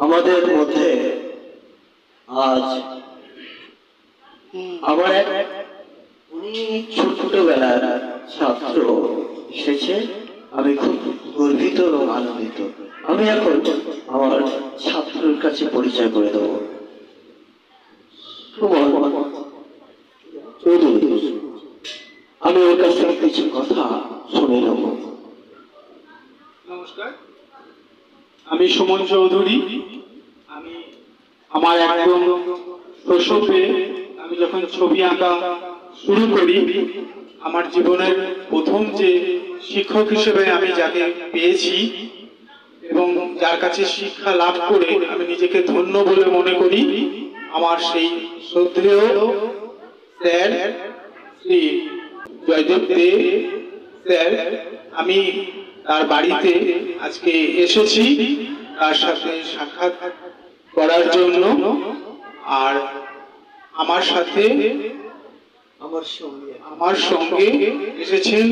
আমাদের মধ্যে আজ আমার এক অনেক ছোটবেলার ছাত্র। এসেছে। আমি খুব গর্বিত এবং আনন্দিত। আমি এখন আমার ছাত্রের কাছে পরিচয় করে দেবো। আমি ওর কাছ থেকে কিছু কথা শুনে নেব। নমস্কার। আমি সুমন চৌধুরী, আমি আমার একদম শৈশবে আমি যখন ছবি আঁকা শুরু করি, আমার জীবনের প্রথম যে শিক্ষক হিসেবে আমি যাকে পেয়েছি এবং যার কাছে শিক্ষা লাভ করে আমি নিজেকে ধন্য বলে মনে করি, আমার সেই শ্রদ্ধেয় স্যার শ্রী জয়দেব দে স্যার আমি তার বাড়িতে আজকে এসেছি তার সাথে সাক্ষাৎ করার জন্য। আর আমার সাথে আমার সঙ্গে। আমার সঙ্গে এসেছেন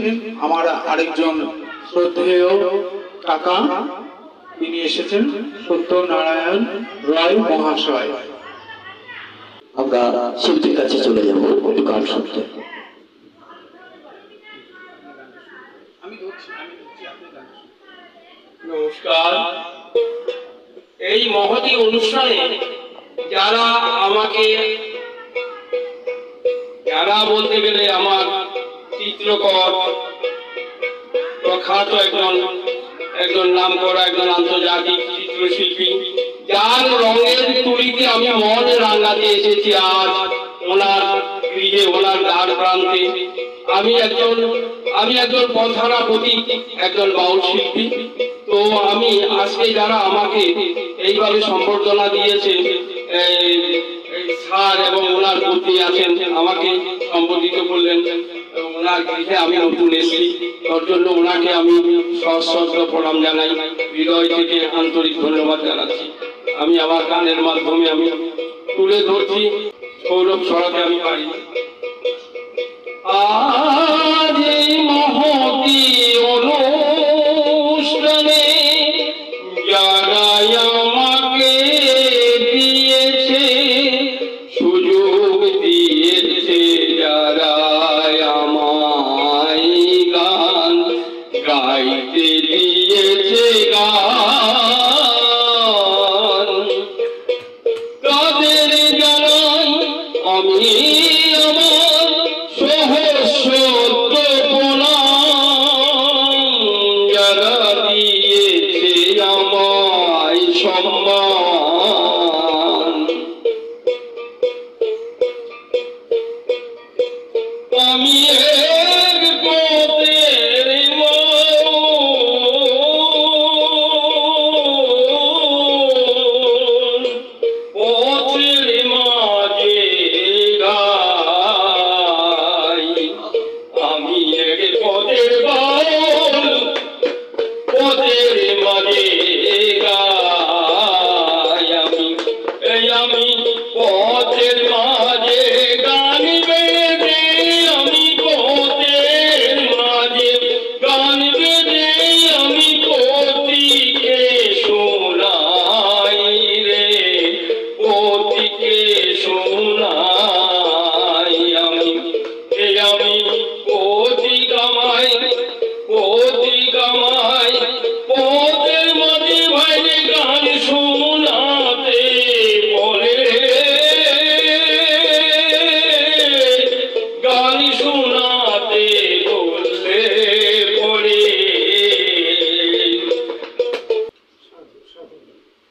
আমার আরেকজন শ্রদ্ধেয় কাকা। তিনি এসেছেন সত্যনারায়ণ রয় মহাশয়। আমরা শিল্পীর কাছে চলে যাব গান শুনতে আমি ধরছি আমি ধরছি আপনি গান শুনুন। নমস্কার। এই মহতি অনুষ্ঠানে যারা আমাকে, যারা বলতে গেলে আমার চিত্রকর, প্রখ্যাত একজন একজন নাম করা একজন আন্তর্জাতিক চিত্রশিল্পী, যার রঙের তুলিতে আমি মন রাঙাতে এসেছি আজ ওনার গৃহে, ওনার দ্বার প্রান্তে। আমি একজন আমি একজন পন্থারা প্রতীক একজন বাউল শিল্পী। তো আমি আজকে যারা আমাকে এইভাবে সম্বর্ধনা দিয়েছে স্যার এবং ওনার পত্নী আছেন, আমাকে সম্বোধিত করলেন। ওনার গৃহে আমি নতুন এসেছি। তার জন্য ওনাকে আমি সশ্রদ্ধ প্রণাম জানাই। হৃদয় থেকে আন্তরিক ধন্যবাদ জানাচ্ছি। আমি আমার গানের মাধ্যমে আমি তুলে ধরছি। সৌরভ সরাতে আমি পারি। আজ আমি এক মাঝে গাই আমি। পথের মাঝে গান বেঁধে, আমি পথের মাঝে গান বেঁধে, আমি পথিকে শোনাই রে, পথিকে শোনাই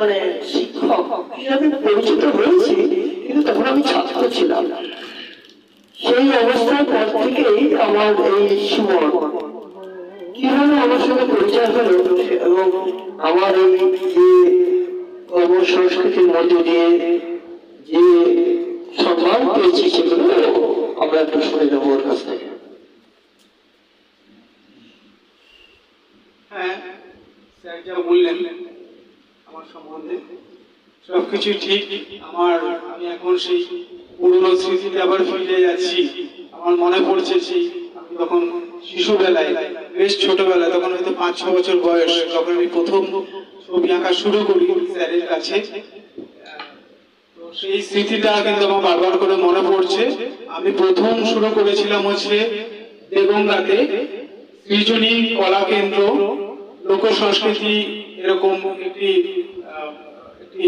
মানে শিক্ষক। হিসাবে পরিচিত হয়েছি, কিন্তু তখন আমি ছাত্র ছিলাম। সেই অবস্থার পর থেকেই আমার এই সুমন। কীভাবে আমার সঙ্গে পরিচয় হলো এবং আমার এই যে কর্মসংস্কৃতির মধ্যে দিয়ে যে সম্মান পেয়েছি সেগুলো আমরা একটু শুনে নেব ওর কাছ থেকে হ্যাঁ স্যার যা বললেন আমার সম্বন্ধে সবকিছু ঠিক। আমার, আমি এখন সেই পুরনো স্মৃতিতে আবার ফিরে যাচ্ছি। আমার মনে পড়ছে সেই তখন শিশুবেলায়, বেশ ছোটবেলায়, তখন হয়তো পাঁচ, ছ বছর বয়স তখন আমি প্রথম ছবি আঁকা শুরু করি স্যারের কাছে সেই স্মৃতিটা কিন্তু আমার বারবার করে মনে পড়ছে। আমি প্রথম শুরু করেছিলাম হচ্ছে দেগঙ্গাতে সৃজনী কলা কেন্দ্র লোক সংস্কৃতি এরকম একটি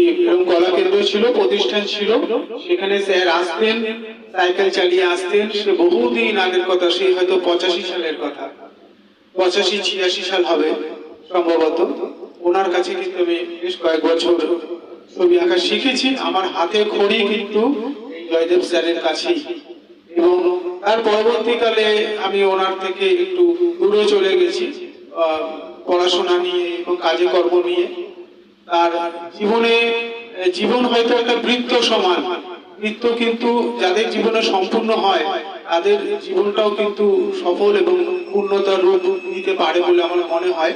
এরকম কলা কেন্দ্র ছিল, প্রতিষ্ঠান ছিল। সেখানে স্যার আসতেন, সাইকেল চালিয়ে আসতেন। সে বহুদিন আগের কথা সেই হয়তো পঁচাশি সালের কথা। পঁচাশি, ছিয়াশি সাল হবে সম্ভবত। ওনার কাছে কিন্তু আমি বেশ কয়েক বছর ছবি আঁকা শিখেছি। আমার হাতে খড়ি কিন্তু জয়দেব স্যারের কাছেই। এবং তার পরবর্তীকালে আমি ওনার থেকে একটু দূরে চলে গেছি পড়াশোনা নিয়ে এবং কাজে কর্ম নিয়ে। তার জীবনে জীবন হয়তো একটা বৃত্ত সমান। বৃত্ত কিন্তু যাদের জীবনে সম্পূর্ণ হয়, তাদের জীবনটাও কিন্তু সফল এবং পূর্ণতার রূপ নিতে পারে বলে আমার মনে হয়।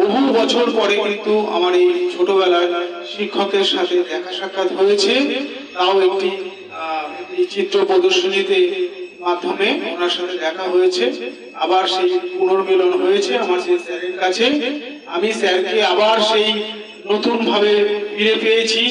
বহু বছর পরে কিন্তু আমার এই ছোটবেলার শিক্ষকের সাথে দেখা সাক্ষাৎ হয়েছে। তাও একটি চিত্র প্রদর্শনীতে মাধ্যমে ওনার সাথে দেখা হয়েছে। আবার সেই পুনর্মিলন হয়েছে আমার সেই স্যারের কাছে। আমি স্যারকে আবার সেই নতুন ভাবে ফিরে পেয়েছি।